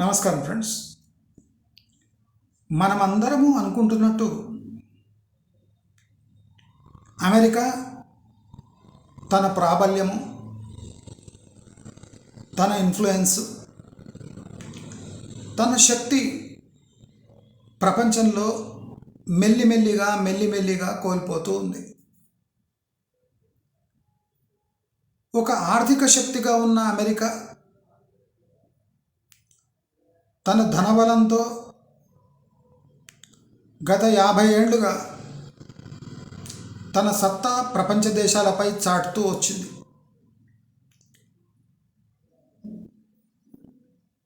నమస్కారం ఫ్రెండ్స్. మనమందరము అనుకుంటున్నట్టు అమెరికా తన ప్రాబల్యము తన ఇన్ఫ్లుయెన్స్ తన శక్తి ప్రపంచంలో మెల్లిమెల్లిగా మెల్లిమెల్లిగా కోల్పోతూ ఉంది. ఒక ఆర్థిక శక్తిగా ఉన్న అమెరికా తన ధనబలంతో గత యాభై ఏళ్ళుగా తన సత్తా ప్రపంచ దేశాలపై చాటుతూ వచ్చింది.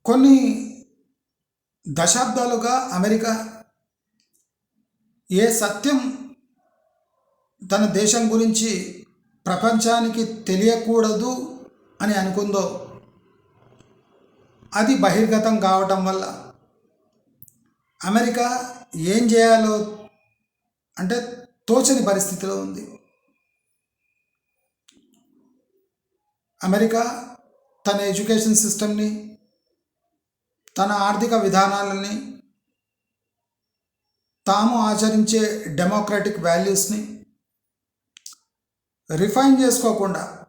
కొన్ని దశాబ్దాలుగా అమెరికా ఏ సత్యం తన దేశం గురించి ప్రపంచానికి తెలియకూడదు అని అనుకుందో అది బహిర్గతం కావటం వల్ల అమెరికా ఏం చేయాలో అంటే తోచని పరిస్థితిలో ఉంది. అమెరికా తన ఎడ్యుకేషన్ సిస్టమ్ని తన ఆర్థిక విధానాలని తాము ఆచరించే డెమోక్రటిక్ వాల్యూస్ని రిఫైన్ చేసుకోకుండా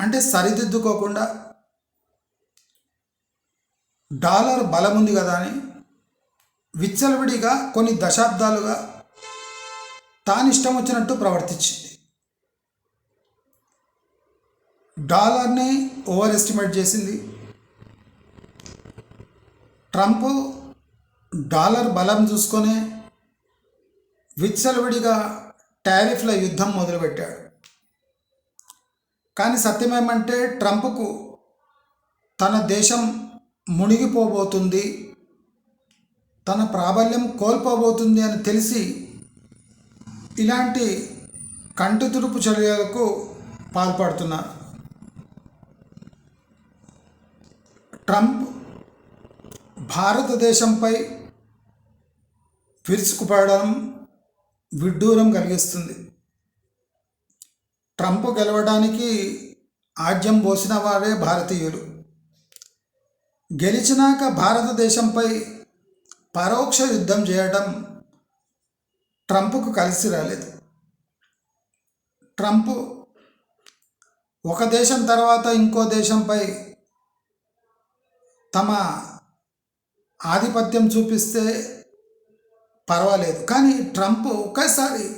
అంటే సరిదిద్దుకోకుండా డాలర్ బలం ఉంది కదా అని విచ్చలవిడిగా కొన్ని దశాబ్దాలుగా తాను ఇష్టం వచ్చినట్టు ప్రవర్తించింది. డాలర్ని ఓవర్ ఎస్టిమేట్ చేసింది. ట్రంప్ డాలర్ బలం చూసుకొని విచ్చలవిడిగా టారిఫ్ల యుద్ధం మొదలుపెట్టాడు. కానీ సత్యమేమంటే ట్రంప్కు తన దేశం మునిగిపోబోతుంది. తన ప్రాబల్యం కోల్పోబోతుంది అని తెలిసి ఇలాంటి కంటి తుడుపు చర్యలకు పాల్పడుతున్నారు ట్రంప్ భారతదేశంపై విరుచుకుపడడం విడ్డూరం కలిగిస్తుంది. ట్రంప్ గెలవడానికి ఆజ్యం పోసిన వారే భారతీయులు. గెలిచినాక భారతదేశంపై పరోక్ష యుద్ధం చేయడం ట్రంప్కు కలిసి రాలేదు. ట్రంప్ ఒక దేశం తర్వాత ఇంకో దేశంపై తమ ఆధిపత్యం చూపిస్తే పర్వాలేదు. కానీ ట్రంప్ ఒకేసారి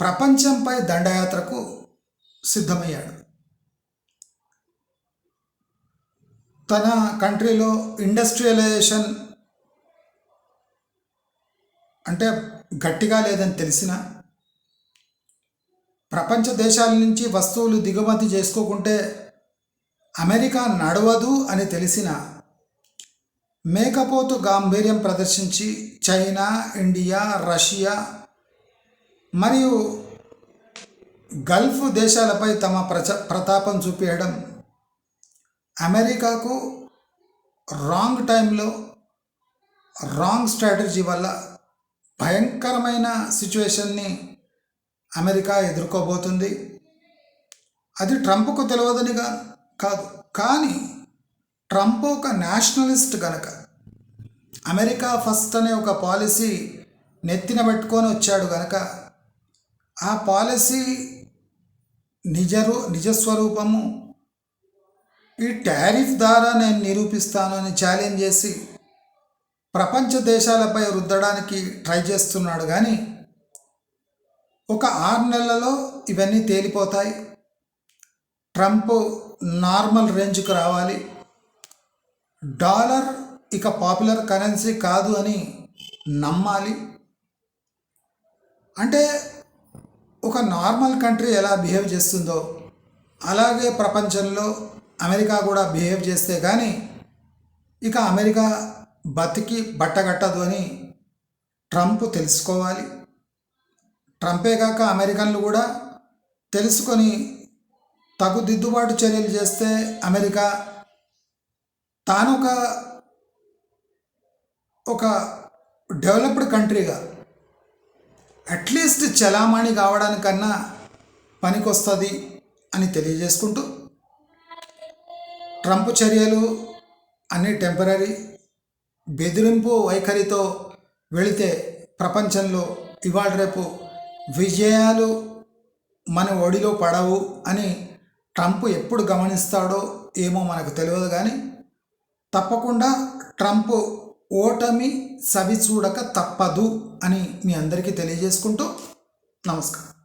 ప్రపంచంపై దండయాత్రకు సిద్ధమయ్యాడు. తన కంట్రీలో ఇండస్ట్రియలైజేషన్ అంటే గట్టిగా లేదని తెలిసిన ప్రపంచ దేశాల నుంచి వస్తువులు దిగుమతి చేసుకోకుంటే అమెరికా నడవదు అని తెలిసిన మేకపోతు గాంభీర్యం ప్రదర్శించి చైనా ఇండియా రష్యా మరియు గల్ఫ్ దేశాలపై తమ ప్రచ ప్రతాపం చూపించడం అమెరికాకు రాంగ్ టైంలో రాంగ్ స్ట్రాటజీ వల్ల భయంకరమైన సిచ్యువేషన్ని అమెరికా ఎదుర్కోబోతుంది. అది ట్రంప్కు తెలియదని కాదు. కానీ ట్రంప్ ఒక నేషనలిస్ట్ కనుక అమెరికా ఫస్ట్ అనే ఒక పాలసీ నెత్తిన పెట్టుకొని వచ్చాడు కనుక ఆ పాలసీ నిజరు నిజస్వరూపము ఈ టారిఫ్ ద్వారా నేను నిరూపిస్తాను అని ఛాలెంజ్ చేసి ప్రపంచ దేశాలపై రుద్దడానికి ట్రై చేస్తున్నాడు. కానీ ఒక ఆరు నెలలలో ఇవన్నీ తేలిపోతాయి. ట్రంప్ నార్మల్ రేంజ్కి రావాలి. డాలర్ ఇక పాపులర్ కరెన్సీ కాదు అని నమ్మాలి. అంటే ఒక నార్మల్ కంట్రీ ఎలా బిహేవ్ చేస్తుందో అలాగే ప్రపంచంలో అమెరికా కూడా బిహేవ్ చేస్తే కానీ ఇక అమెరికా బతికి బట్టగట్టదు అని ట్రంప్ తెలుసుకోవాలి. ట్రంపే కాక అమెరికన్లు కూడా తెలుసుకొని తగు దిద్దుబాటు చర్యలు చేస్తే అమెరికా తాను ఒక ఒక డెవలప్డ్ కంట్రీగా అట్లీస్ట్ చలామణి కావడానికన్నా పనికొస్తుంది అని తెలియజేసుకుంటూ ట్రంప్ చర్యలు అన్ని టెంపరీ బెదిరింపు వైఖరితో వెళితే ప్రపంచంలో ఇవాళ రేపు విజయాలు మన ఒడిలో పడవు అని ట్రంప్ ఎప్పుడు గమనిస్తాడో ఏమో మనకు తెలియదు కానీ తప్పకుండా ట్రంప్ ఓటమి సవి చూడక తప్పదు అని మీ అందరికీ తెలియజేసుకుంటూ నమస్కారం.